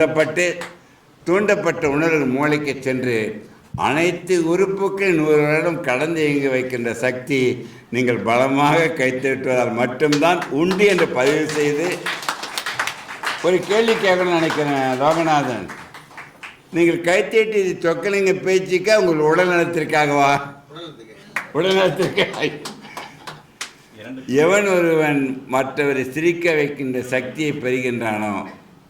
தூண்டப்பட்டு தூண்டப்பட்ட உணர்வு மூளைக்கு சென்று அனைத்து உறுப்புகள் நூறு வருடம் கடந்து இயங்கி வைக்கின்ற சக்தி நீங்கள் பலமாக கைத்தட்டுவதால் மட்டும்தான் உண்டு என்று பதிவு செய்து ஒரு கேள்வி கேட்கணும்னு நினைக்கிறேன் லோகநாதன் நீங்கள் கைத்தட்டி இது சொக்கலிங்க பேச்சுக்கா உங்கள் உடல் நலத்திற்காகவா? உடல் நலத்திற்காக. எவன் ஒருவன் மற்றவரை சிரிக்க வைக்கின்ற சக்தியை பெறுகின்றானோ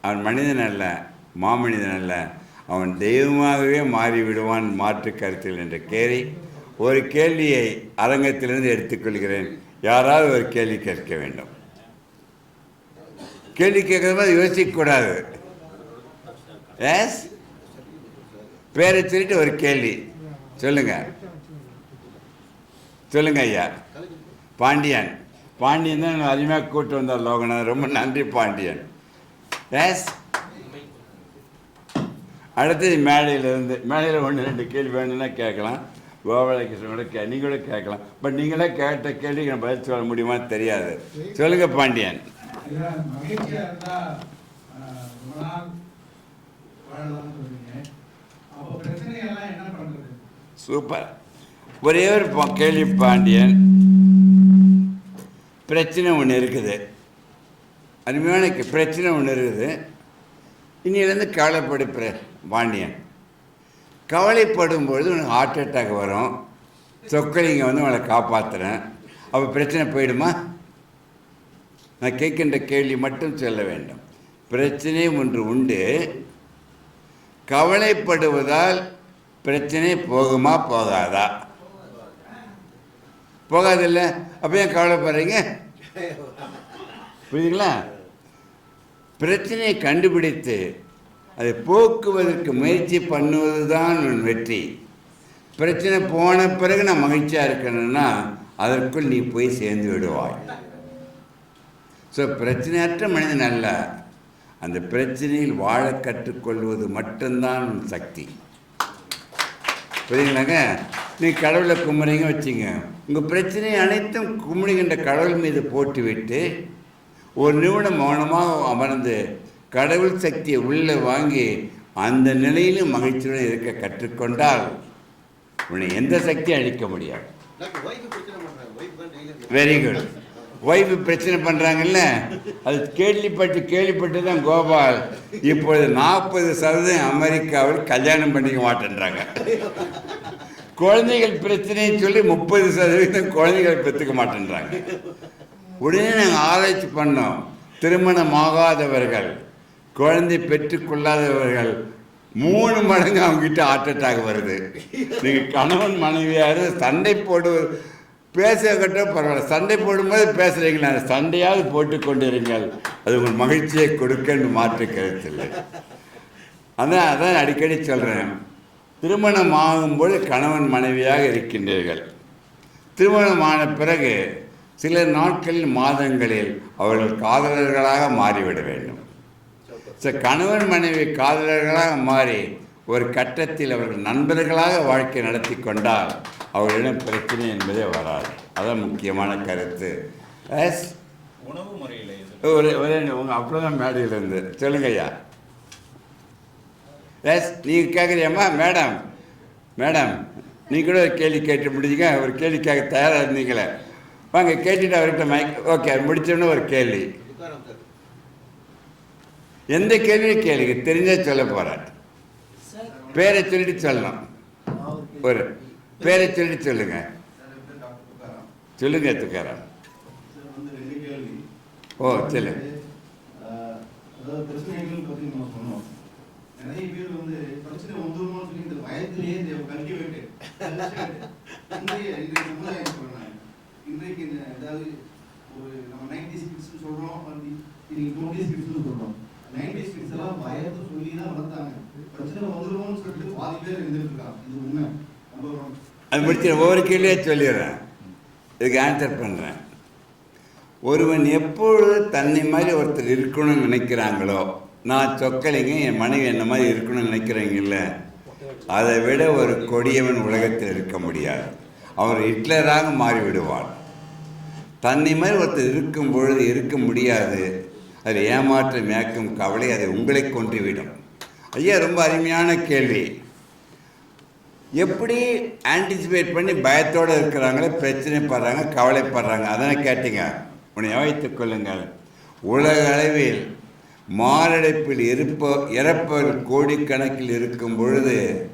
அவன் மனிதன் அல்ல மாமனிதன் அல்ல. அவன் தெய்வமாகவே மாறிவிடுவான் மாற்று கருத்தில் என்ற கேரி ஒரு கேள்வியை அரங்கத்திலிருந்து எடுத்துக்கொள்கிறேன் யாராவது ஒரு கேள்வி கேட்க வேண்டும். கேள்வி கேட்குற மாதிரி யோசிக்கக்கூடாது எஸ் பேரை சொல்லிட்டு ஒரு கேள்வி. சொல்லுங்க. சொல்லுங்க ஐயா. பாண்டியன். பாண்டியன் தான் அதிகமாக கூப்பிட்டு வந்தார் லோகநாதன் ரொம்ப நன்றி பாண்டியன். எஸ் அடுத்தது மேடையிலேருந்து மேடையில் ஒன்று ரெண்டு கேள்வி வேணும்னா கேட்கலாம். கோபாலகிருஷ்ணன் கூட கே நீங்கள் கூட கேட்கலாம். பட் நீங்களே கேட்ட கேள்விக்கு நான் பதில் சொல்ல முடியுமான்னு தெரியாது. சொல்லுங்க பாண்டியன். சூப்பர் ஒரே ஒரு கேள்வி பாண்டியன். பிரச்சனை ஒன்று இருக்குது. அருமையான பிரச்சனை ஒன்று இருக்குது. இன்னிலேருந்து கவலைப்படு பிர- பாண்டியன். கவலைப்படும் பொழுது உனக்கு ஹார்ட் அட்டாக் வரும். சொக்கலிங்க வந்து உங்களை காப்பாற்றுறேன் அப்போ பிரச்சனை போயிடுமா? நான் கேட்கின்ற கேள்வி மட்டும் சொல்ல வேண்டும். பிரச்சனை ஒன்று உண்டு. கவலைப்படுவதால் பிரச்சனை போகுமா போகாதா? போகாதில்ல. அப்போ ஏன் கவலைப்படுறீங்க? புரியுதுங்களா? பிரச்சனையை கண்டுபிடித்து அதை போக்குவதற்கு முயற்சி பண்ணுவது தான் உன் வெற்றி. பிரச்சனை போன பிறகு நான் மகிழ்ச்சியாக இருக்கணும்னா அதற்குள் நீ போய் சேர்ந்து விடுவாய். ஸோ பிரச்சனையற்ற மனிதன் அல்ல. அந்த பிரச்சனையில் வாழ கற்றுக்கொள்வது மட்டும்தான் உன் சக்தி. புரியுங்களாங்க நீ கடவுளை கும்பிட்றீங்க வச்சுங்க. உங்கள் பிரச்சனை அனைத்தும் கும்பிடுகின்ற கடவுள் மீது போட்டுவிட்டு ஒரு நிமிடம் மௌனமாக அமர்ந்து கடவுள் சக்தியை உள்ளே வாங்கி அந்த நிலையிலும் மகிழ்ச்சியுடன் இருக்க கற்றுக்கொண்டால் உன்னை எந்த சக்தியும் அழிக்க முடியாது. வெரி குட் ஒய்ஃபு பிரச்சனை பண்ணுறாங்கல்ல அது கேள்விப்பட்டு கேள்விப்பட்டு தான் கோபால். இப்பொழுது நாற்பது சதவீதம் அமெரிக்காவில் கல்யாணம் பண்ணிக்க மாட்டேன்றாங்க. குழந்தைகள் பிரச்சனைன்னு சொல்லி முப்பது சதவீதம் குழந்தைகள் பெற்றுக்க மாட்டேன்றாங்க. உடனே நாங்கள் ஆராய்ச்சி பண்ணோம். திருமணமாகாதவர்கள் குழந்தை பெற்றுக்கொள்ளாதவர்கள் மூணு மடங்கு அவங்ககிட்ட ஹார்ட் அட்டாக் வருது. நீங்கள் கணவன் மனைவியார் சண்டை போடுவது பேசக்கட்டும் பரவாயில்ல. சண்டை போடும்போது பேசுகிறீங்களா அந்த சண்டையாவது போட்டு கொண்டிருங்கள். அது உங்கள் மகிழ்ச்சியை கொடுக்கன்னு மாற்று கருத்தில்லை அதான் அதான் அடிக்கடி சொல்கிறேன் திருமணம் ஆகும்போது கணவன் மனைவியாக இருக்கின்றீர்கள். திருமணம் ஆன பிறகு சில நாட்களில் மாதங்களில் அவர்கள் காதலர்களாக மாறிவிட வேண்டும். ஸோ கணவன் மனைவி காதலர்களாக மாறி ஒரு கட்டத்தில் அவர்கள் நண்பர்களாக வாழ்க்கை நடத்தி கொண்டால் அவர்களிடம் பிரச்சனை என்பதே வராது. அதான் முக்கியமான கருத்து. எஸ் உணவு முறையில் ஒரு ஒரே உங்கள் அவ்வளோதான் மேடையில் இருந்து. சொல்லுங்க ஐயா. எஸ் நீங்கள் கேட்குறியம்மா மேடம். மேடம் நீ கூட ஒரு கேள்வி கேட்டு முடிஞ்சுங்க. ஒரு கேள்வி கேட்க தயாராக இருந்தீங்களே. வாங்க கேட்டுட்டு அவர்கிட்ட மைக் ஓகே முடிச்சோன்னு ஒரு கேள்வி. எந்த கேள்வியும் கேளுங்க தெரிஞ்சா சொல்ல போகிறார் பேரை சொல்லிட்டு சொல்லணும். ஒரு பேரை சொல்லிட்டு சொல்லுங்க. சொல்லுங்க துக்காராம் ஓ சொல்லு. அதாவது பிரச்சனைகள் பற்றி நம்ம சொன்னோம். நிறைய பேர் வந்து பிரச்சனை வந்துருமோன்னு சொல்லி இந்த இன்றைய இன்றைய சமுதாயம் இன்றைக்கு இந்த அதாவது ஒரு நம்ம நைன்டி ஸ்கிட்ஸ் சொல்றோம் இன்னைக்கு டுவெண்ட்டி ஸ்கிட்ஸ் சொல்றோம். நைன்டி ஸ்கிட்ஸ் எல்லாம் பயத்தை சொல்லி தான் வளர்த்தாங்க. பிரச்சனை வந்துருமோன்னு சொல்லிட்டு பாதி பேர் இருந்துருக்காங்க இது உண்மை. நம்ம அது முடிச்சு ஒவ்வொரு கேள்வியாக சொல்லிடுறேன். இதுக்கு ஆன்சர் பண்ணுறேன் ஒருவன் எப்பொழுது தன்னை மாதிரி ஒருத்தர் இருக்கணும்னு நினைக்கிறாங்களோ நான் சொக்கலைங்க என் மனைவி என்ன மாதிரி இருக்கணும்னு நினைக்கிறீங்கல்ல அதை விட ஒரு கொடியவன் உலகத்தில் இருக்க முடியாது. அவர் ஹிட்லராக மாறிவிடுவான். தன்னை மாதிரி ஒருத்தர் இருக்கும் பொழுது இருக்க முடியாது. அதில் ஏமாற்றம் மேக்கும் கவலை அதை உங்களை கொன்றுவிடும். ஐயா ரொம்ப அருமையான கேள்வி. எப்படி ஆன்டிசிபேட் பண்ணி பயத்தோடு இருக்கிறாங்களே பிரச்சனைப்படுறாங்க கவலைப்படுறாங்க? அதனை கேட்டீங்க. உன்னை வைத்துக் கொள்ளுங்கள். உலக அளவில் மாரடைப்பில் இருப்ப இறப்பவர் கோடிக்கணக்கில் இருக்கும் பொழுது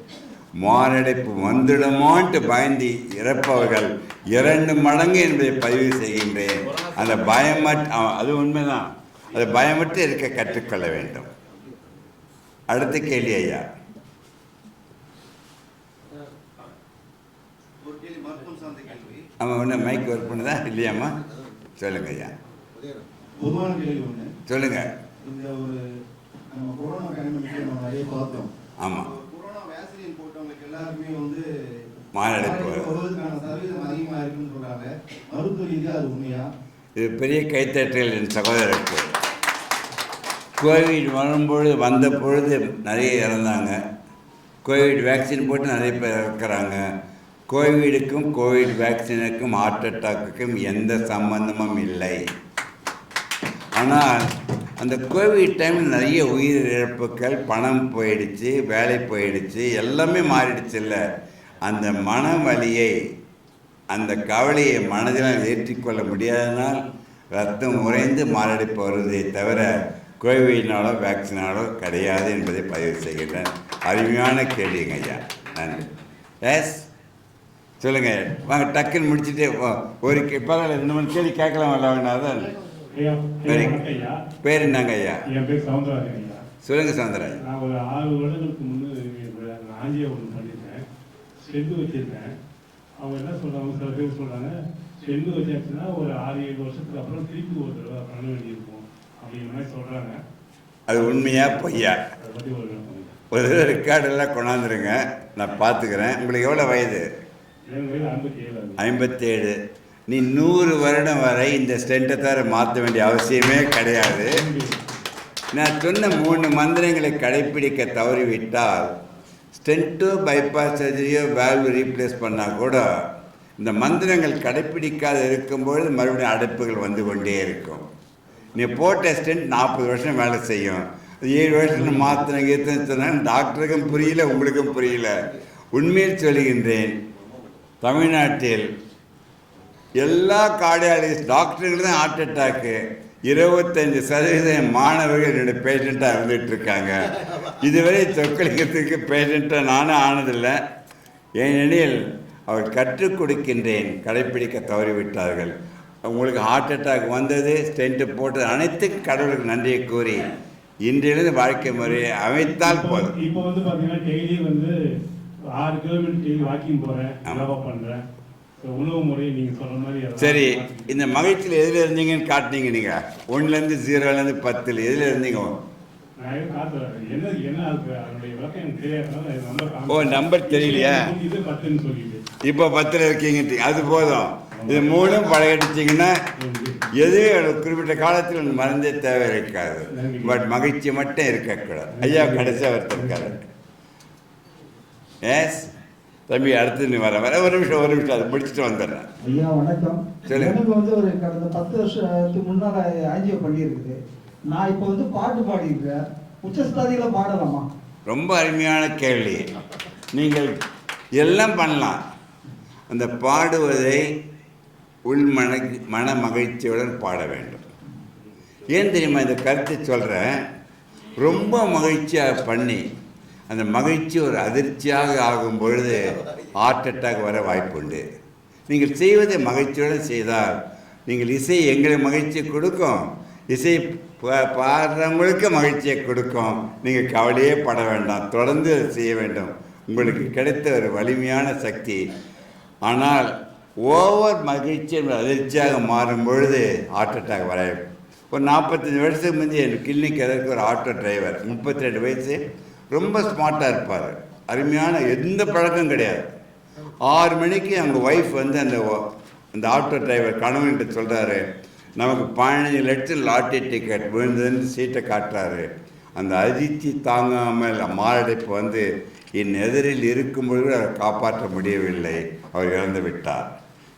மாரடைப்பு வந்துடுமோன்ட்டு பயந்து இறப்பவர்கள் இரண்டு மடங்கு என்பதை பதிவு செய்கின்றேன். அந்த பயமற்ற அது உண்மைதான். அது பயமற்று இருக்க கற்றுக்கொள்ள வேண்டும். அடுத்த கேள்வி ஐயா. அவன் ஒன்று மைக் ஒர்க் பண்ணுதா? இல்லையாம்மா? சொல்லுங்க ஐயா. சொல்லுங்க. இந்த ஒரு நம்ம கொரோனா டைம்ல நம்ம நிறைய பார்த்தோம் ஆமாம் கொரோனா வேக்சின் போட்டவங்களுக்கு எல்லாருக்குமே வந்து மாரடைப்பு. இது பெரிய கைத்தட்டல் என் சகோதரருக்கு. கோவிட் வரும்பொழுது வந்த பொழுது நிறைய இறந்தாங்க. கோவிட் வேக்சின் போட்டு நிறைய பேர் இறக்குறாங்க. கோவிடுக்கும் கோவிட் வேக்சினுக்கும் ஹார்ட் அட்டாக்குக்கும் எந்த சம்பந்தமும் இல்லை. ஆனால் அந்த கோவிட் டைமில் நிறைய உயிர் இழப்புகள் பணம் போயிடுச்சு வேலை போயிடுச்சு எல்லாமே மாறிடுச்சு இல்லை. அந்த மன வலியை அந்த கவலையை மனதில் ஏற்றிக்கொள்ள முடியாதனால் ரத்தம் உறைந்து மாரடைப்பு வருவதை தவிர கோவிட்னாலோ வேக்சினாலோ கிடையாது என்பதை பதிவு செய்கின்றேன் அருமையான கேள்விங்க ஐயா. நன்றி. எஸ். சொல்லுங்கள் வாங்க டக்குன்னு முடிச்சுட்டு ஓ- ஒரு கே- பரவாயில்ல ரெண்டு மூணு கேள்வி கேட்கலாம் வரலாம் தான் பேர் என்னங்க ஐயா? என் பேர் சவுந்தரராஜன் ஐயா. சொல்லுங்க சந்திரன் நான் ஒரு ஆறு வருடங்களுக்கு முன்னே ஆஞ்சியா ஒன்று பண்ணியிருந்தேன். ஸ்டெண்டு வச்சிருந்தேன். அவங்க என்ன சொல்றாங்க? சில பேர் சொல்றாங்க ஸ்டெண்டு வச்சாச்சுன்னா ஒரு ஆறு ஏழு வருஷத்துக்கு அப்புறம் திருப்பி ஒரு தடவை பண்ண வேண்டியிருக்கும். அப்படிங்கிற மாதிரி சொல்றாங்க. அது உண்மையா பொய்யா? ஒரு. ஒரு ரெக்கார்டெல்லாம் கொண்டாந்துருங்க. நான் பார்த்துக்கிறேன். உங்களுக்கு எவ்வளோ வயது? என் வயது ஐம்பத்தி ஏழு. ஆகுது. ஐம்பத்தேழு. நீ நூறு வருடம் வரை இந்த ஸ்டெண்ட்டை தவிர மாற்ற வேண்டிய அவசியமே கிடையாது. நான் சொன்ன மூணு மந்திரங்களை கடைப்பிடிக்க தவறிவிட்டால் ஸ்டென்ட்டோ பைபாஸ் சர்ஜரியோ வேல்வு ரீப்ளேஸ் பண்ணால் கூட இந்த மந்திரங்கள் கடைப்பிடிக்காத இருக்கும்பொழுது மறுபடியும் அடைப்புகள் வந்து கொண்டே இருக்கும். நீ போட்ட ஸ்டென்ட் நாற்பது வருஷம் வேலை செய்யும். ஏழு வருஷம் மாத்திரம் கீர்த்தனை சொன்னால் டாக்டருக்கும் புரியல உங்களுக்கும் புரியல. உண்மையில் சொல்லுகின்றேன் தமிழ்நாட்டில் எல்லா கார்டியாலஜிஸ்ட் டாக்டர்களும் தான் ஹார்ட் அட்டாக்கு இருபத்தஞ்சு சதவீதம் மாணவர்கள் என்னுடைய பேஷண்ட்டாக இருந்துட்டு இருக்காங்க. இதுவரை சொற்களிக்கிறதுக்கு பேஷண்ட்டாக நானும் ஆனதில்லை. ஏனெனில் அவர் கற்றுக் கொடுக்கின்றேன். கடைப்பிடிக்க தவறிவிட்டார்கள். உங்களுக்கு ஹார்ட் அட்டாக் வந்தது ஸ்டென்ட்டு போட்டது அனைத்துக்கும் கடவுளுக்கு நன்றியை கூறி இன்றிலிருந்து வாழ்க்கை முறையை அமைத்தால் போதும். இப்போ வந்து பாத்தீங்கன்னா டெய்லி வந்து ஆறு கிலோமீட்டர் டெய்லி வாக்கிங் போறேன் ஆமா. உணவு முறை நீங்க சொல்ற மாதிரி சரி இந்த மகிழ்ச்சியில் எதில் இருந்தீங்கன்னு காட்டினீங்க நீங்கள் ஒன்றுலேருந்து ஜீரோலேருந்து பத்தில் எதில் இருந்தீங்க. ஓ, number தெரியலையா? இப்போ பத்தில் இருக்கீங்க அது போதும். இது மூணும் பழகடிச்சிங்கன்னா ஒரு குறிப்பிட்ட காலத்தில் மறந்தே தேவை இருக்காது பட் மகிழ்ச்சி மட்டும் இருக்கக்கூடாது. ஐயா கடைசியாக ஒருத்தர் இருக்காரு. எஸ் தம்பி அடுத்து நீ வர வர ஒரு நிமிஷம் ஒரு நிமிஷம் அதை முடிச்சுட்டு வந்துடுறேன். ஐயா வணக்கம். எனக்கு வந்து ஒரு கடந்த பத்து வருஷத்துக்கு முன்னால ஆஞ்சியோ பண்ணியிருக்குது நான் இப்போ வந்து பாட்டு பாடியிருக்கேன். உச்சஸ்தாதியில் பாடலாமா? ரொம்ப அருமையான கேள்வி. நீங்கள் எல்லாம் பண்ணலாம். அந்த பாடுவதை உள் மன மன மகிழ்ச்சியுடன் பாட வேண்டும். ஏன் தெரியுமா இந்த கருத்தை சொல்கிறேன் ரொம்ப மகிழ்ச்சியாக பண்ணி அந்த மகிழ்ச்சி ஒரு அதிர்ச்சியாக ஆகும் பொழுது ஹார்ட் அட்டாக் வர வாய்ப்புண்டு. நீங்கள் செய்வதை மகிழ்ச்சியுடன் செய்தால் நீங்கள் இசை எங்களை மகிழ்ச்சி கொடுக்கும். இசை பா- பாடுறவங்களுக்கு மகிழ்ச்சியை கொடுக்கும். நீங்கள் கவலையே பட வேண்டாம். தொடர்ந்து செய்ய வேண்டும். உங்களுக்கு கிடைத்த ஒரு வலிமையான சக்தி. ஆனால் ஓவர் மகிழ்ச்சி அதிர்ச்சியாக மாறும் பொழுது ஹார்ட் அட்டாக் வர ஒரு நாற்பத்தஞ்சு வருஷத்துக்கு முந்தைய என் கிளினிக் எதற்கு ஒரு ஆட்டோ டிரைவர் முப்பத்தி ரெண்டு வயசு. ரொம்ப ஸ்மார்ட்டாக இருப்பார். அருமையான எந்த பழக்கம் கிடையாது. ஆறு மணிக்கு அவங்க ஒய்ஃப் வந்து அந்த அந்த ஆட்டோ டிரைவர் கணவன்கிட்ட சொல்கிறாரு நமக்கு பதினஞ்சு லட்சம் லாட்டரி டிக்கெட் விழுந்ததுன்னு சீட்டை காட்டுறாரு. அந்த அதிர்ச்சி தாங்காமல் மாரடைப்பு வந்து என் எதிரில் இருக்கும்பொழுது அதை காப்பாற்ற முடியவில்லை. அவர் இறந்து விட்டார்.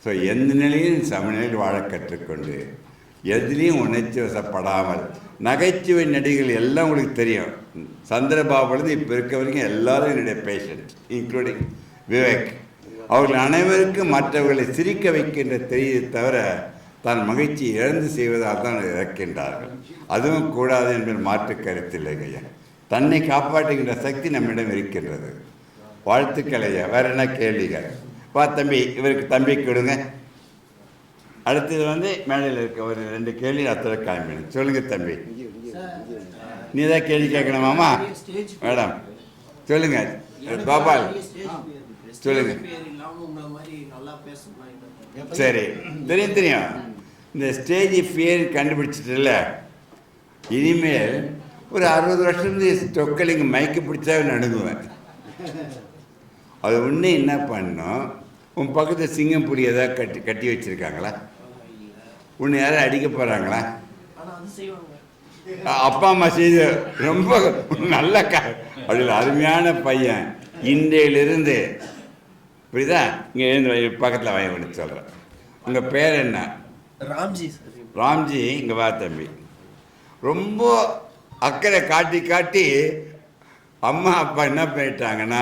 ஸோ எந்த நிலையும் சமநிலையில் வாழ கற்றுக்கொண்டு எதுலேயும் உணர்ச்சி வசப்படாமல் நகைச்சுவை நடிகர்கள் எல்லாம் உங்களுக்கு தெரியும். சந்திரபாபுலேருந்து இப்போ இருக்க வரைக்கும் எல்லாரும் என்னுடைய பேஷண்ட் இன்க்ளூடிங் விவேக். அவர்கள் அனைவருக்கும் மற்றவர்களை சிரிக்க வைக்கின்ற தெரியை தவிர தான் மகிழ்ச்சி இழந்து செய்வதால் தான் இறக்கின்றார்கள். அதுவும் கூடாது என்பது மாற்று கருத்தில்லைங்க ஐயா. தன்னை காப்பாற்றுகின்ற சக்தி நம்மிடம் இருக்கின்றது. வாழ்த்துக்கள் ஐயா. வேற என்ன கேள்விகள்? பா தம்பி இவருக்கு தம்பி கொடுங்க. அடுத்தது வந்து மேடையில் இருக்க ஒரு ரெண்டு கேள்வி அத்தனை காமிக்கணும் சொல்லுங்க தம்பி. நீ தான் கேள்வி கேட்கணுமாமா மேடம் சொல்லுங்க. கோபால் சொல்லுங்க. சரி. தெரியும் தெரியும். இந்த ஸ்டேஜ் ஃபியர் கண்டுபிடிச்சிட்டுல இனிமேல் ஒரு அறுபது வருஷம் தொக்கலிங்க மயக்க பிடிச்சா நடுங்குவேன் அது ஒன்று என்ன பண்ணும் உன் பக்கத்தில் சிங்கம் புலி ஏதாவது கட்டி கட்டி வச்சுருக்காங்களா? உன்னை யாரும் அடிக்க போகிறாங்களா அப்பா அம்மா செய்து ரொம்ப நல்ல க அதில் அருமையான பையன். இன்றையிலிருந்து புரியுதா? இங்கே எழுந்து பக்கத்தில் வாங்கி ஒன்று சொல்கிறேன் உங்கள் பேர் என்ன? ராம்ஜி ராம்ஜி இங்கே வா தம்பி. ரொம்ப அக்கறை காட்டி காட்டி அம்மா அப்பா என்ன பண்ணிட்டாங்கன்னா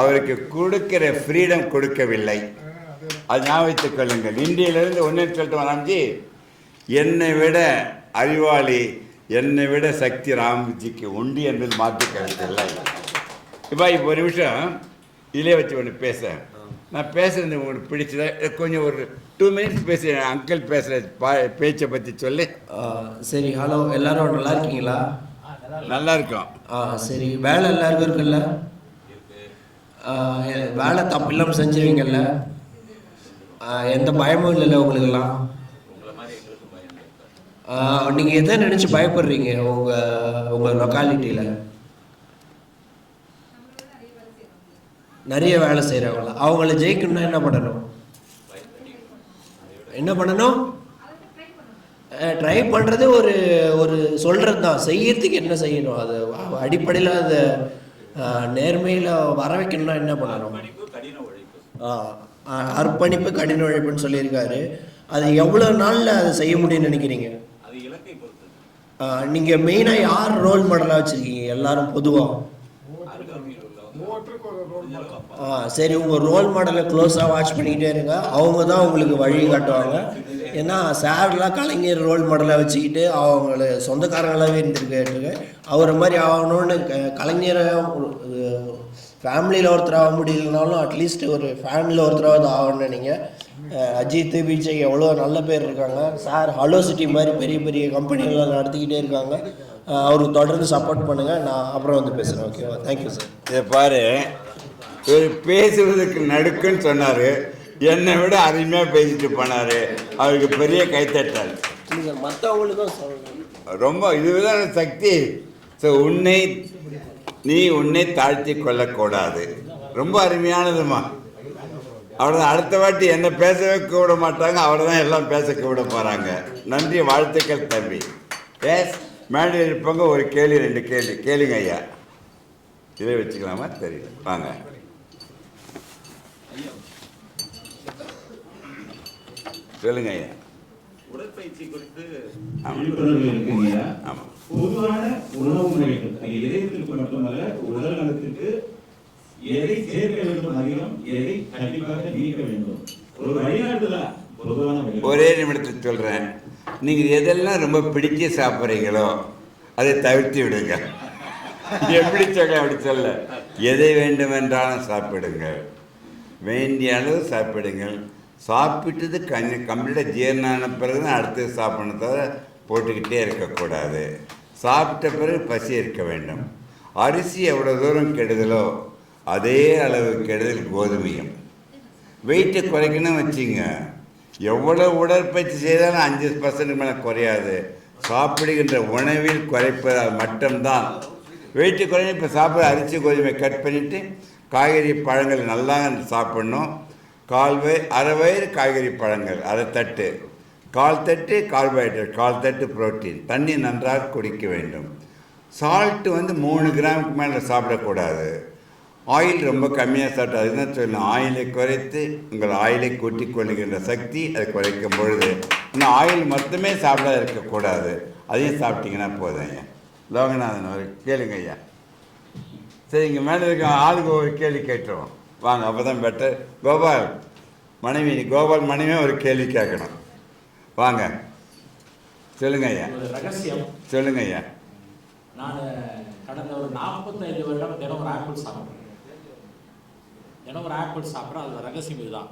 அவருக்கு கொடுக்கிற ஃப்ரீடம் கொடுக்கவில்லை. அது. ஞாபகத்துக் கொள்ளுங்கள். இந்தியிலிருந்து ஒன்றே சொல்லிட்டு ராம்ஜி? என்னை விட அறிவாளி என்னை விட சக்தி ராம்ஜிக்கு உண்டு என்பது மாற்று கருத்து இல்லை. இப்போ இப்போ ஒரு நிமிஷம். இதிலே வச்சு ஒன்று பேச. நான் பேசுறது உங்களுக்கு பிடிச்சதா? கொஞ்சம் ஒரு டூ மினிட்ஸ் பேச. அங்கிள் பேசுகிற பா பேச்சை பற்றி சொல்லி. சரி ஹலோ எல்லாரும் நல்லா இருக்கீங்களா? நல்லா இருக்கும். ஆ சரி. வேலை எல்லாருக்கும் இருக்குல்ல? வேலை தப்பில்லாமல் செஞ்சுருவீங்கல்ல? ஆ, எந்த பயமும் இல்லைல்ல உங்களுக்கெல்லாம்? நீங்கள் எதை நினச்சி பயப்படுறீங்க? உங்கள் உங்கள் லொக்காலிட்டியில் நிறைய வேலை செய்கிறவங்கள அவங்கள ஜெயிக்கணும்னா என்ன பண்ணணும்? என்ன பண்ணணும்? ட்ரை பண்ணுறது ஒரு ஒரு சொல்கிறது தான். செய்யறதுக்கு என்ன செய்யணும்? அது அடிப்படையில் அது நேர்மையில் வர வைக்கணும்னா என்ன பண்ணணும்? அர்ப்பணிப்பு கடின உழைப்பு ஆ, ஆ, அர்ப்பணிப்பு கடின உழைப்புன்னு சொல்லியிருக்காரு. அது எவ்வளோ நாளில் அதை செய்ய முடியும்னு நினைக்கிறீங்க? நீங்கள் மெயினாக யார் ரோல் மாடலாக வச்சுருக்கீங்க? எல்லாரும் பொதுவாக ஆ சரி உங்கள் ரோல் மாடலை க்ளோஸாக வாட்ச் பண்ணிக்கிட்டே இருங்க. அவங்க தான் உங்களுக்கு வழி காட்டுவாங்க. ஏன்னா சார்லாம் கலைஞர் ரோல் மாடலை வச்சுக்கிட்டு அவங்கள சொந்தக்காரங்களாகவே இருந்திருக்காரு அவரை மாதிரி ஆகணும்னு க கலைஞரை ஃபேமிலியில் ஒருத்தர் ஆக முடியலனாலும் அட்லீஸ்ட் ஒரு ஃபேமிலியில் ஒருத்தராவது ஆகணும்னு நீங்கள் அஜித் விஜய் எவ்வளோ நல்ல பேர் இருக்காங்க. சார் ஹலோ சிட்டி மாதிரி பெரிய பெரிய கம்பெனிகள்லாம் நடத்திக்கிட்டே இருக்காங்க. அவருக்கு தொடர்ந்து சப்போர்ட் பண்ணுங்கள் நான் அப்புறம் வந்து பேசுகிறேன் ஓகேவா தேங்க்யூ சார் இதை பாரு. இவர் பேசுவதற்கு நடுக்குன்னு சொன்னார். என்னை விட அருமையாக பேசிட்டு போனார். அவருக்கு பெரிய கைத்தட்டல். மற்றவங்களுக்கும் ரொம்ப இதுதான் சக்தி. ஸோ உன்னை நீ உன்னை தாழ்த்தி கொள்ளக்கூடாது. ரொம்ப அருமையானதுமா அவ்வளோதான் அடுத்த வாட்டி என்ன பேசவே விட மாட்டாங்க அவரை தான் எல்லாம் பேச விட போகிறாங்க நன்றி வாழ்த்துக்கள் தம்பி. எஸ் மேடையில் இருப்பவங்க ஒரு கேள்வி ரெண்டு கேள்வி. கேளுங்க ஐயா. இதை வச்சுக்கலாமா? தெரியல. வாங்க. சொல்லுங்க ஐயா. உடற்பயிற்சி குறித்து ஆமாம் பொதுவான உணவு முறைகள் இதயத்திற்கு மட்டுமல்ல உடல் நலத்திற்கு எதை சேர்க்க வேண்டும் அதிகம் எதை கண்டிப்பாக நீக்க வேண்டும். ஒரு வழிகாட்டுதல பொதுவான ஒரே நிமிடத்தில் சொல்கிறேன் நீங்கள் எதெல்லாம் ரொம்ப பிடிச்சு சாப்பிட்றீங்களோ அதை தவிர்த்து விடுங்க. எப்படி சொல்ல அப்படி சொல்ல. எதை வேண்டுமென்றாலும் சாப்பிடுங்கள். வேண்டிய அளவு சாப்பிடுங்கள். சாப்பிட்டது கஞ்சி கம்ப்ளீட்டாக ஜீரணான பிறகு தான் அடுத்தது சாப்பிடணும் தவிர போட்டுக்கிட்டே இருக்கக்கூடாது. சாப்பிட்ட பிறகு பசி இருக்க வேண்டும். அரிசி எவ்வளோ தூரம் கெடுதலோ அதே அளவு கெடுதல் கோதுமையும். வெயிட்டை குறைக்கணும் வச்சுங்க. எவ்வளோ உடற்பயிற்சி செய்தாலும் அஞ்சு பர்சன்ட் மேலே குறையாது. சாப்பிடுகின்ற உணவில் குறைப்பதால் மட்டும்தான். வெயிட்டு குறையும் இப்போ சாப்பிட அரிசி கோதுமை கட் பண்ணிவிட்டு காய்கறி பழங்கள் நல்லா சாப்பிடணும். கால் வய அரை வயிறு காய்கறி பழங்கள் அரை தட்டு. கால் தட்டு கார்போஹைட்ரேட் கால் தட்டு புரோட்டீன் தண்ணி நன்றாக குடிக்க வேண்டும். சால்ட்டு வந்து மூணு கிராமுக்கு மேலே சாப்பிடக்கூடாது. ஆயில் ரொம்ப கம்மியாக சாப்பிட்டு அதுதான் சொல்லணும் ஆயிலை குறைத்து உங்கள் ஆயிலை கூட்டிக் கொள்ளுகின்ற சக்தி அதை குறைக்கும் பொழுது இன்னும் ஆயில் மொத்தமே சாப்பிடாத இருக்கக்கூடாது. அதையும் சாப்பிட்டீங்கன்னா போதும் ஐயா. லோகநாதன் ஒரு கேளுங்க ஐயா. சரி இங்கே மேலே இருக்க ஆளுக்கு ஒரு கேள்வி கேட்டுருவோம். வாங்க அப்போ தான் பெட்டர் கோபால் மனைவி கோபால் மனைவியும் ஒரு கேள்வி கேட்கணும். வாங்க. சொல்லுங்க ஐயா. ரகசியம். சொல்லுங்க ஐயா. நான் கடந்த ஒரு நாற்பத்தைந்து வருடம் தினம் ஒரு ஆப்பிள் சாப்பிட்றேன். தினம் ஒரு ஆப்பிள் சாப்பிட்றேன் அதில் ரகசியம் இதுதான்.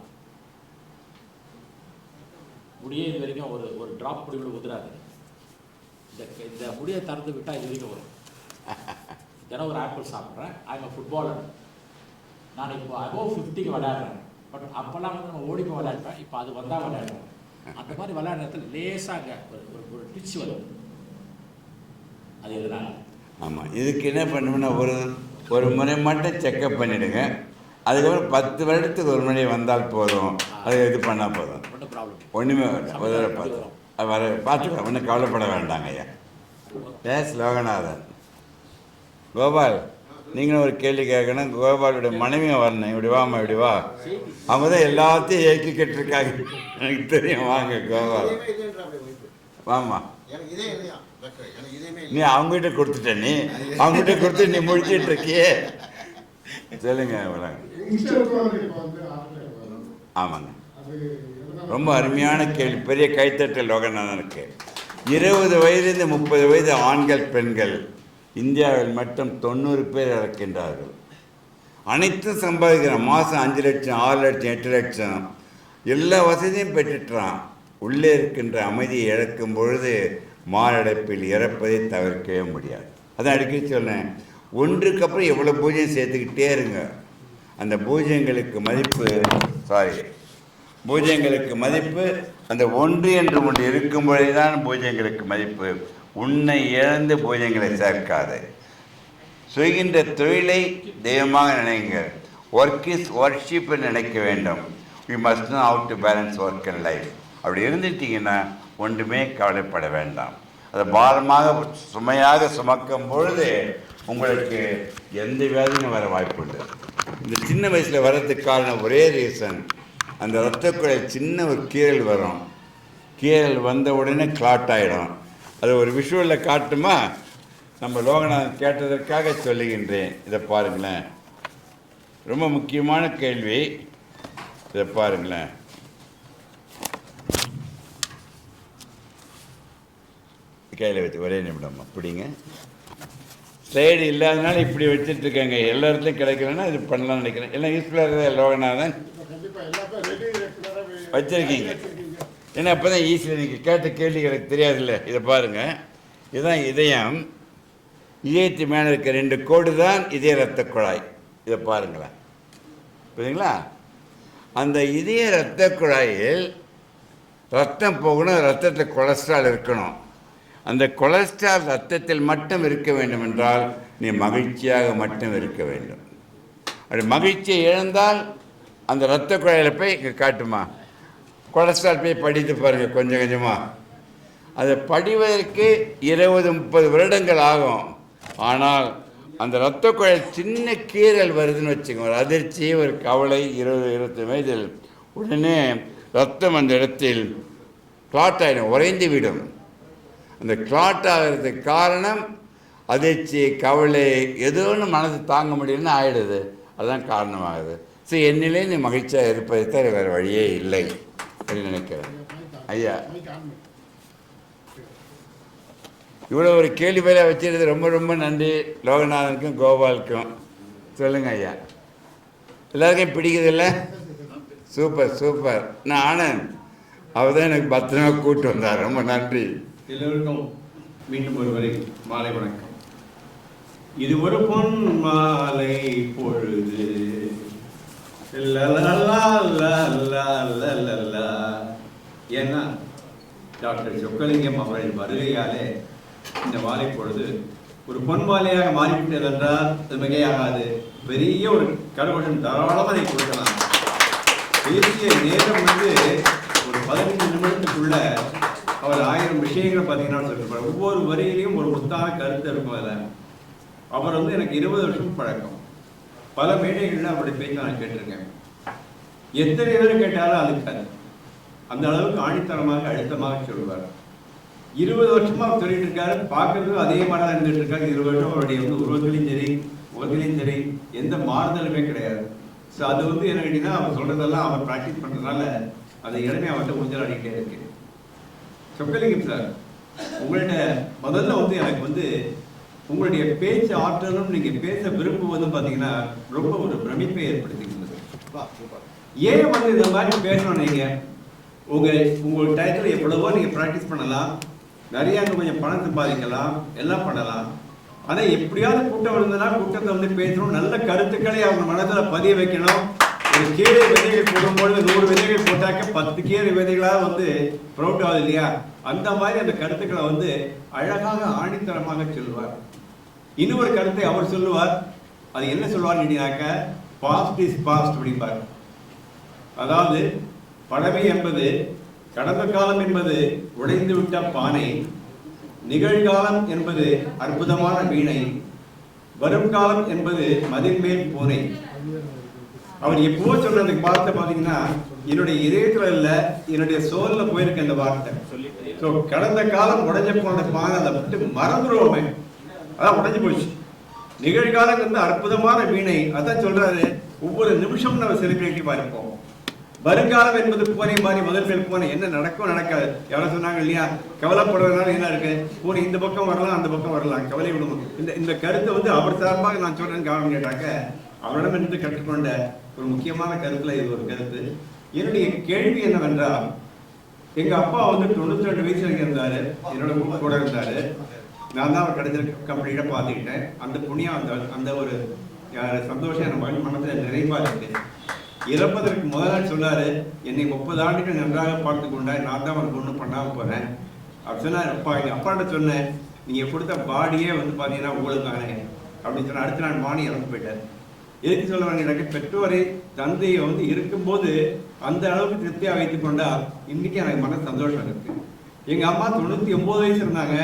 முடியே இது வரைக்கும் ஒரு ஒரு ட்ராப் முடி கூட உதிராது. இந்த இந்த முடியை திறந்து விட்டால் இது வரைக்கும் வரும். தினம் ஒரு ஆப்பிள் சாப்பிட்றேன் ஐம் ஃபுட்பாலர் நான் இப்போ அபோவ் ஃபிஃப்டிக்கு விளையாடுறேன். பட் அப்போல்லாம் வந்து நம்ம ஓடி போய் இப்போ அது வந்தால் விளையாடுவேன் அந்த மாதிரி விளையாடுற நேரத்தில் லேசாக ஒரு ஒரு டிச்சு டிச் வரும். அது எதனால ஆமாம் இதுக்கு என்ன பண்ணுவேன்னா ஒரு ஒரு முறை மட்டும் செக்கப் பண்ணிவிடுங்க அதுக்கப்புறம் பத்து வருடத்துக்கு ஒரு முறை வந்தால் போதும். அது இது பண்ணால் போதும். ஒன்றும் வேண்டாம். ஒரு தடவை அது வர பார்த்துக்கலாம். ஒன்றும் கவலைப்பட வேண்டாங்க ஐயா. எஸ் லோகநாதன். கோபால் நீங்களும் ஒரு கேள்வி கேட்கணும். கோபாலுடைய மனைவியும் வரணும். இப்படி வாம்மா இப்படி வா. அவங்க தான் எல்லாத்தையும் இயக்கிக்கிட்டு இருக்காங்க. எனக்கு தெரியும். வாங்க கோபால். இதேமே நீ அவங்ககிட்ட கொடுத்துட்ட நீ. அவங்ககிட்ட கொடுத்து நீ முடிச்சிட்டு இருக்கியே. சொல்லுங்க வராங்க ஆமாங்க. ரொம்ப அருமையான கேள்வி. பெரிய கைத்தட்டல் லோகநாதனுக்கு. இருபது வயதிலிருந்து முப்பது வயது ஆண்கள் பெண்கள். இந்தியாவில் மட்டும் தொண்ணூறு பேர் இறக்கின்றார்கள். அனைத்தும் சம்பாதிக்கிறான் மாதம் அஞ்சு லட்சம் ஆறு லட்சம் எட்டு லட்சம். எல்லா வசதியும் பெற்றுட்டான். உள்ளே இருக்கின்ற அமைதியை இழக்கும் பொழுது மாரடைப்பில் இறப்பதை தவிர்க்கவே முடியாது. அதான் அடிக்கடி சொன்னேன் ஒன்றுக்கு அப்புறம் எவ்வளோ பூஜையும் சேர்த்துக்கிட்டே இருங்க. அந்த பூஜ்யங்களுக்கு மதிப்பு சாரி பூஜ்யங்களுக்கு மதிப்பு அந்த ஒன்று என்று ஒன்று இருக்கும் பொழுதுதான் பூஜ்யங்களுக்கு மதிப்பு. உன்னை இழந்து பூஜ்யங்களை சேர்க்காது. செய்கின்ற தொழிலை தெய்வமாக நினைங்க ஒர்க் இஸ் ஒர்ஷிப் நினைக்க வேண்டும். We must know how to balance work and life அப்படி இருந்துட்டீங்கன்னா ஒன்றுமே கவலைப்பட வேண்டாம். அதை பாரமாக சுமையாக சுமக்கும் பொழுது உங்களுக்கு எந்த வேலையும் வர வாய்ப்பு உண்டு. இந்த சின்ன வயசில் வர்றதுக்கு காரணம் ஒரே ரீசன் அந்த ரத்தக்குழை சின்ன ஒரு கீறல் வரும். கீறல் வந்த உடனே கிளாட் ஆகிடும் அது ஒரு விஷுவலில் காட்டுமா? நம்ம லோகநாதன் கேட்டதற்காக சொல்லுகின்றேன். இதை பாருங்களேன். ரொம்ப முக்கியமான கேள்வி. இதை பாருங்களேன். கையில் வச்சு ஒரே நிமிடம் அப்படிங்க. ஸ்லைடு இல்லாதனால இப்படி வச்சுட்டு இருக்காங்க எல்லா இடத்துலையும் கிடைக்கலன்னா இது பண்ணலாம்னு நினைக்கிறேன். எல்லாம் யூஸ்ஃபுல்லாக இருக்குதா லோகநாதன். வச்சுருக்கீங்க. ஏன்னா அப்போ தான் ஈஸியாக நீங்கள் கேட்ட கேள்வி எனக்கு தெரியாதுல்ல. இதை பாருங்கள் இதுதான் இதயம். இதயத்து மேலே இருக்க ரெண்டு கோடு தான் இதய ரத்த குழாய். இதை பாருங்களேன். புரியுதுங்களா? அந்த இதய ரத்த குழாயில் ரத்தம் போகணும். ரத்தத்தில் கொலஸ்ட்ரால் இருக்கணும். அந்த கொலஸ்ட்ரால் ரத்தத்தில் மட்டும் இருக்க வேண்டும் என்றால் நீ மகிழ்ச்சியாக மட்டும் இருக்க வேண்டும். அப்படி மகிழ்ச்சியை இழந்தால் அந்த இரத்த குழாயில் போய் இங்கே காட்டுமா. கொலஸ்ட்ரால் போய் படித்து பாருங்கள் கொஞ்சம் கொஞ்சமாக அதை படிவதற்கு இருபது முப்பது வருடங்கள் ஆகும். ஆனால் அந்த இரத்த குழல் சின்ன கீறல் வருதுன்னு வச்சுக்கோங்க. ஒரு அதிர்ச்சி ஒரு கவலை இருபது இருபத்தி வயதில் உடனே ரத்தம் அந்த இடத்தில் கிளாட் ஆகிடும் உறைந்து விடும். அந்த கிளாட் ஆகிறதுக்கு காரணம் அதிர்ச்சி கவலை ஏதோ ஒன்று தாங்க முடியும்னு ஆயிடுது. அதுதான் காரணமாகுது. ஸோ என்னிலே நீ மகிழ்ச்சியாக இருப்பதை தவிர வேறு வழியே இல்லை அப்படின்னு நினைக்கிறேன். ஐயா. இவ்வளோ ஒரு கேள்வி பேரை வச்சிருந்தது. ரொம்ப ரொம்ப நன்றி. லோகநாதனுக்கும் கோபாலுக்கும். சொல்லுங்க ஐயா. எல்லாருக்கும் பிடிக்குதில்ல? Super super. நான் ஆனந்த். அவர் தான் எனக்கு பத்திரமா கூப்பிட்டு வந்தார். ரொம்ப நன்றி. எல்லோருக்கும் மீண்டும் ஒருவரை மாலை வணக்கம். இது ஒரு பொன் மாலை பொழுது. ஏன்னா டாக்டர் சொக்கலிங்கம் அவரின் வருகையாலே இந்த மாலை பொழுது ஒரு பொன் மாலையாக மாறிவிட்டது என்றால் அது மிகையாகாது. பெரிய ஒரு கடவுஷன் தாராளமாக கொடுக்கலாம். பேசிய நேரம் வந்து ஒரு பதினைந்து நிமிடத்துக்குள்ள அவர் ஆயிரம் விஷயங்கள் பார்த்தீங்கன்னா சொல்லியிருப்பார் ஒவ்வொரு வரியிலையும் ஒரு முத்தான கருத்து இருக்கும் அதில். அவர் வந்து எனக்கு இருபது வருஷம் பழக்கம். பல மேடைகளில் அப்படி பேச்சை நான் கேட்டிருக்கேன். எத்தனை பேர் கேட்டாலும் அழுக்காது அந்த அளவுக்கு ஆணித்தரமாக அழுத்தமாக சொல்லுவார். இருபது வருஷமாக சொல்லிட்டு இருக்காரு. பார்க்கறதுக்கு அதே மாதிரி தான் இருந்துட்டு இருக்காரு. இருபது வருஷம் அவருடைய வந்து உருவத்திலையும் சரி முகத்திலையும் சரி எந்த மாறுதலுமே கிடையாது. ஸோ அது வந்து என்ன கேட்டீங்கன்னா அவர் சொல்றதெல்லாம் அவர் ப்ராக்டிஸ் பண்ணுறதுனால அந்த இடமே அவர்கிட்ட கொஞ்சம் அடிக்கிட்டே இருக்கு சொக்கலிங்கம் சார் உங்கள்கிட்ட முதல்ல வந்து எனக்கு வந்து உங்களுடைய பேச்சு ஆற்றலும் நீங்கள் பேச விரும்புவதும் பார்த்தீங்கன்னா ரொம்ப ஒரு பிரமிப்பை ஏற்படுத்திக்கிறது ஏன் வந்து இந்த மாதிரி பேசணும் நீங்கள் உங்கள் உங்கள் டைட்டில் எவ்வளவோ நீங்கள் ப்ராக்டிஸ் பண்ணலாம். நிறைய கொஞ்சம் பணம் சம்பாதிக்கலாம். எல்லாம் பண்ணலாம். ஆனால் எப்படியாவது கூட்டம் இருந்ததுன்னா கூட்டத்தை வந்து பேசணும். நல்ல கருத்துக்களை அவங்க மனதில் பதிய வைக்கணும். கீரை விதைகள் போடும்பொழுது நூறு விதைகள் போட்டாக்க பத்து கீரை விதைகளாக வந்து ப்ரௌட் ஆகுது இல்லையா? அந்த மாதிரி அந்த கருத்துக்களை வந்து அழகாக ஆணித்தரமாக சொல்லுவார். இன்னொரு கருத்தை அவர் சொல்லுவார். அது என்ன சொல்லுவார் கேட்டீங்கன்னாக்க பாஸ்ட் இஸ் பாஸ்ட் அப்படிம்பார். அதாவது பழமை என்பது கடந்த காலம் என்பது உடைந்து விட்ட பானை நிகழ்காலம் என்பது அற்புதமான வீணை வரும் காலம் என்பது மதின்மேல் பூனை. அவர் எப்போ சொன்னதுக்கு வார்த்தை பாத்தீங்கன்னா என்னுடைய இதயத்துல இல்ல என்னுடைய சோல்ல போயிருக்கு அந்த வார்த்தை. ஸோ கடந்த காலம் உடஞ்ச போன பானை அதை விட்டு மறந்துடுவோமே அதான் உடைஞ்சு போச்சு. நிகழ்காலம் வந்து அற்புதமான வீணை. அதான் சொல்றாரு ஒவ்வொரு நிமிஷமும் நம்ம செலிபிரேட்டிவா இருப்போம் வருங்காலம் என்பது பூனை மாதிரி முதல் மேல் பூனை. என்ன நடக்கும் நடக்காது. எவ்வளவு சொன்னாங்க இல்லையா? கவலைப்படுறதுனால என்ன இருக்கு? பூனை இந்த பக்கம் வரலாம் அந்த பக்கம் வரலாம். கவலை விடுவோம். இந்த இந்த கருத்தை வந்து அவர் சார்பாக நான் சொல்றேன் கவனம் கேட்டாக்க அவரிடமிருந்து கற்றுக்கொண்ட ஒரு முக்கியமான கருத்துல இது ஒரு கருத்து. என்னுடைய கேள்வி என்னவென்றால் எங்க அப்பா வந்து தொண்ணூத்தி ரெண்டு வயசுல இருந்தாரு என்னோட கூட இருந்தாரு. நான் தான் அவர் கடைசியில் கம்ப்ளீட்டாக பார்த்துக்கிட்டேன். அந்த புண்ணியம் அந்த அந்த ஒரு சந்தோஷம் என் மன- மனதில் நிறைவா இருக்கு. இறப்பதற்கு முதல் சொன்னாரு என்னை முப்பது ஆண்டுகள் நன்றாக பார்த்து கொண்டாய். நான் தான் உனக்கு ஒன்றும் பண்ணாம போறேன். அப்படி சொன்னார் அப்பா எங்க அப்பாட்ட சொன்னேன் நீங்க கொடுத்த பாடியே வந்து பார்த்தீங்கன்னா உங்களுக்கானே அப்படின்னு சொன்னால் அடுத்த நாள் மானி இறந்து போயிட்டார். எதுக்கு சொல்ல வேண்டிய பெற்றோரை தந்தையை வந்து இருக்கும்போது அந்த அளவுக்கு திருப்தியாக வைத்துக் கொண்டால் இன்னைக்கு எனக்கு மன சந்தோஷம் இருக்கு. எங்க அம்மா தொண்ணூத்தி ஒன்பது வயசு இருந்தாங்க.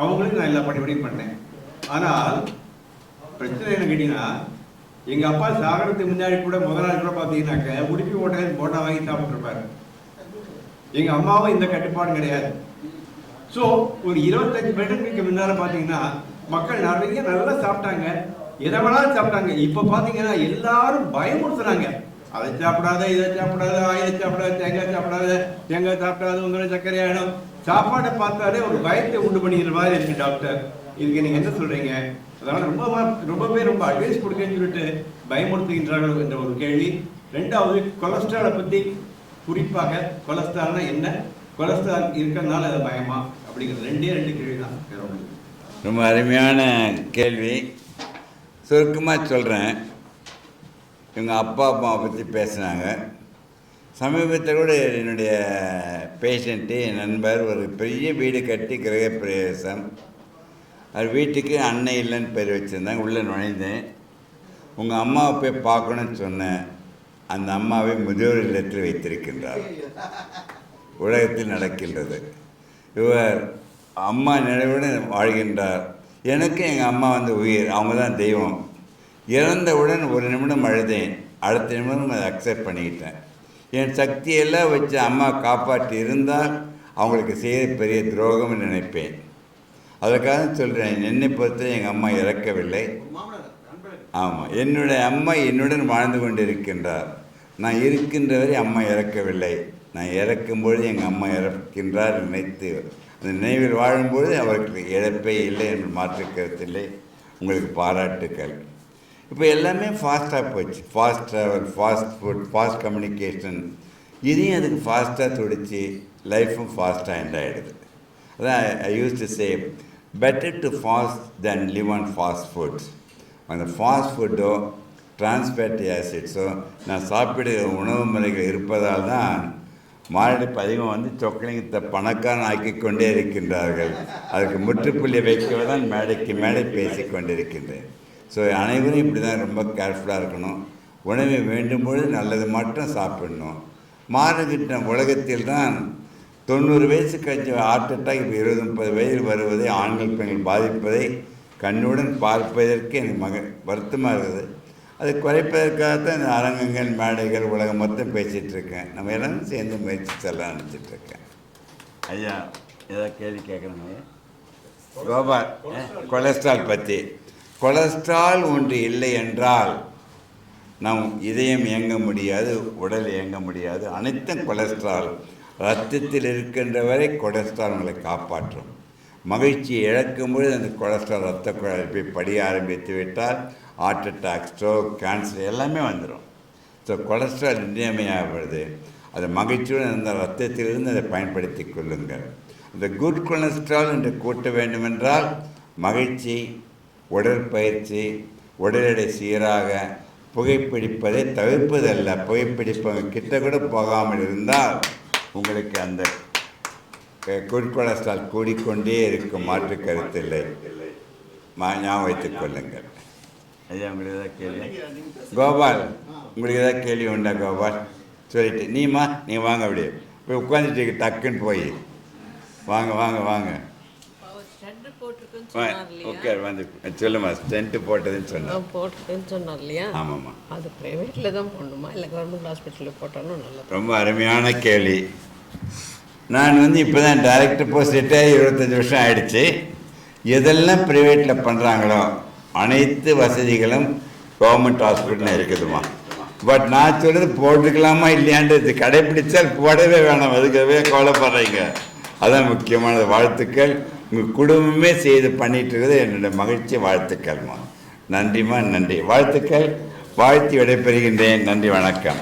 அவங்களுக்கு நான் எல்லா படிப்படியும் பண்ணேன். ஆனால் பிரச்சனை என்ன கேட்டீங்கன்னா எங்க அப்பா சாகரத்துக்கு முன்னாடி கூட முதல் நாள் கூட பாத்தீங்கன்னாக்க உடுப்பி ஓட்டை போட்டா வாங்கி சாப்பிட்டுருப்பாரு. எங்க அம்மாவும் இந்த கட்டுப்பாடு கிடையாது. ஸோ ஒரு இருபத்தஞ்சு வருடங்களுக்கு முன்னால பாத்தீங்கன்னா மக்கள் நிறைய நல்லா சாப்பிட்டாங்க. எதை வேணாலும் சாப்பிட்டாங்க? இப்போ பார்த்தீங்கன்னா எல்லாரும் பயமுறுத்துறாங்க. அதை சாப்பிடாத இதை சாப்பிடாத ஆயிலை சாப்பிடாத தேங்காய் சாப்பிடாத தேங்காய் சாப்பிடாத உங்களை சர்க்கரை ஆகிடும் சாப்பாடை பார்த்தாலே ஒரு பயத்தை உண்டு பண்ணிக்கிற மாதிரி இருக்கு டாக்டர். இதுக்கு நீங்க என்ன சொல்றீங்க? அதனால ரொம்ப ரொம்ப பேர் ரொம்ப அட்வைஸ் கொடுக்கன்னு சொல்லிட்டு பயமுறுத்துகின்றார்கள் என்ற ஒரு கேள்வி. ரெண்டாவது கொலஸ்ட்ராலை பத்தி குறிப்பாக கொலஸ்ட்ரால்னா என்ன? கொலஸ்ட்ரால் இருக்கிறதுனால அது பயமா? அப்படிங்கிற ரெண்டே ரெண்டு கேள்வி தான் ரொம்ப அருமையான கேள்வி. சுருக்கமாக சொல்கிறேன் எங்கள் அப்பா அம்மாவை பற்றி பேசுனாங்க. சமீபத்தில் கூட என்னுடைய பேஷண்ட்டு என் நண்பர் ஒரு பெரிய வீடு கட்டி கிரகப்பிரவேசம். அது வீட்டுக்கு அன்னை இல்லைன்னு பேர் வச்சுருந்தாங்க. உள்ளே நுழைந்தேன். உங்கள் அம்மாவை போய் பார்க்கணும்னு சொன்னேன். அந்த அம்மாவை முதியோர் இல்லத்தில் வைத்திருக்கின்றார். உலகத்தில் நடக்கின்றது. இவர் அம்மா நினைவுடன் வாழ்கின்றார். எனக்கு எங்கள் அம்மா வந்து உயிர். அவங்க தான் தெய்வம். இறந்தவுடன் ஒரு நிமிடம் அழுதேன். அடுத்த நிமிடம் அதை அக்செப்ட் பண்ணிக்கிட்டேன். என் சக்தியெல்லாம் வச்சு அம்மா காப்பாற்றி இருந்தால் அவங்களுக்கு செய்ய பெரிய துரோகம்னு நினைப்பேன். அதற்காக சொல்கிறேன் என்னை பொறுத்த எங்கள் அம்மா இறக்கவில்லை. ஆமாம் என்னுடைய அம்மா என்னுடன் வாழ்ந்து கொண்டிருக்கின்றார். நான் இருக்கின்ற வரை அம்மா இறக்கவில்லை. நான் இறக்கும்பொழுது எங்கள் அம்மா இறக்கின்றார் நினைத்து இந்த நினைவில் வாழும்பொழுது அவருக்கு இழப்பே இல்லை என்று மாற்று உங்களுக்கு பாராட்டுக்கள். இப்போ எல்லாமே ஃபாஸ்ட்டாக போச்சு. Fast travel fast food fast communication இதையும் அதுக்கு ஃபாஸ்ட்டாக துடிச்சு லைஃப்பும் ஃபாஸ்ட்டாக எண்ட் ஆகிடுது அதான் I use to say better to fast then live on fast foods அந்த ஃபாஸ்ட் ஃபுட்டோ டிரான்ஸ்பேட்டி ஆசிட்ஸோ நான் சாப்பிடுகிற உணவு முறைகள் இருப்பதால் தான் மாரடைப்பு அதிகம் வந்து சொக்கலிங்கத்தை பணக்காரன் ஆக்கி கொண்டே இருக்கின்றார்கள். அதுக்கு முற்றுப்புள்ளி வைக்கவே தான் மேடைக்கு மேடை பேசி கொண்டிருக்கின்றேன். ஸோ அனைவரும் இப்படி தான் ரொம்ப கேர்ஃபுல்லாக இருக்கணும். உணவை வேண்டும் பொழுது நல்லது மட்டும் சாப்பிடணும். மாறுகின்ற உலகத்தில் தான் தொண்ணூறு வயசு கழிச்சு ஹார்ட் அட்டாக் இப்போ இருபது முப்பது வயது வருவதை ஆண்கள் பெண்கள் பாதிப்பதை கண்ணுடன் பார்ப்பதற்கு எனக்கு மக வருத்தமாக இருக்குது. அதை குறைப்பதற்காகத்தான் இந்த அரங்கங்கள் மேடைகள் உலகம் மொத்தம் பேசிகிட்டு இருக்கேன் நம்ம எல்லாம் சேர்ந்து முயற்சி செல்ல நினச்சிட்டு இருக்கேன் ஐயா ஏதாவது கேள்வி கேட்கணுங்க கோபால் கொலஸ்ட்ரால் பற்றி கொலஸ்ட்ரால் ஒன்று இல்லை என்றால் நம் இதயம் இயங்க முடியாது உடல் இயங்க முடியாது. அனைத்தும் கொலஸ்ட்ரால். ரத்தத்தில் இருக்கின்ற வரை கொலஸ்ட்ரால் உங்களை காப்பாற்றும். மகிழ்ச்சியை இழக்கும் பொழுது அந்த கொலஸ்ட்ரால் ரத்த குழாயில் போய் படிய ஆரம்பித்து விட்டால் ஹார்ட் அட்டாக் ஸ்ட்ரோக் கேன்சர் எல்லாமே வந்துடும் ஸோ கொலஸ்ட்ரால் இன்றியமையாகிறது. அது மகிழ்ச்சியுடன் அந்த ரத்தத்திலிருந்து அதை பயன்படுத்தி கொள்ளுங்கள். இந்த குட் கொலஸ்ட்ரால் என்று கூட்ட வேண்டுமென்றால் மகிழ்ச்சி உடற்பயிற்சி உடல் எடை சீராக புகைப்பிடிப்பதை தவிர்ப்பதல்ல. புகைப்பிடிப்பவங்க கிட்ட கூட போகாமல் இருந்தால் உங்களுக்கு அந்த குட் கொலஸ்ட்ரால் கூடிக்கொண்டே இருக்கும் மாற்று கருத்தில்லை. ஞாபகம் வைத்துக் கொள்ளுங்கள். ஐயா உங்களுக்கு ஏதாவது கேள்வி? கோபால் உங்களுக்கு ஏதாவது கேள்வி உண்டா கோபால்? சொல்லிட்டு நீமா நீ வாங்க அப்படியே போய் உட்காந்துட்டு டக்குன்னு போய். வாங்க வாங்க வாங்க. உட்கார் வந்து சொல்லுமா ஸ்டென்ட்டு போட்டதுன்னு சொன்னேன் நான் போட்டிருக்கேன்னு சொன்னார் இல்லையா? ஆமாம்மா. அது ப்ரைவேட்டில் தான் போடணுமா? இல்லை கவர்மெண்ட் ஹாஸ்பிட்டலில் போட்டாலும் நல்லது. ரொம்ப அருமையான கேள்வி. நான் வந்து இப்போ தான் டைரக்டர் போஸ்ட் ரிட்டையர் இருபத்தஞ்சி வருஷம் ஆயிடுச்சு. எதெல்லாம் ப்ரைவேட்டில் பண்ணுறாங்களோ அனைத்து வசதிகளும் கவர்மெண்ட் ஹாஸ்பிட்டலில் இருக்குதுமா பட் நான் சொல்கிறது போட்டுக்கலாமா இல்லையான்றது கடைபிடிச்சால் போடவே வேணாம். அதுக்கவே கவலைப்படுறீங்க. அதான் முக்கியமானது. வாழ்த்துக்கள். உங்கள் குடும்பமே செய்து பண்ணிகிட்டு இருக்கிறது என்னோட மகிழ்ச்சி வாழ்த்துக்கள்மா. நன்றிம்மா நன்றி. வாழ்த்துக்கள். வாழ்த்தி விடைபெறுகின்றேன். நன்றி வணக்கம்.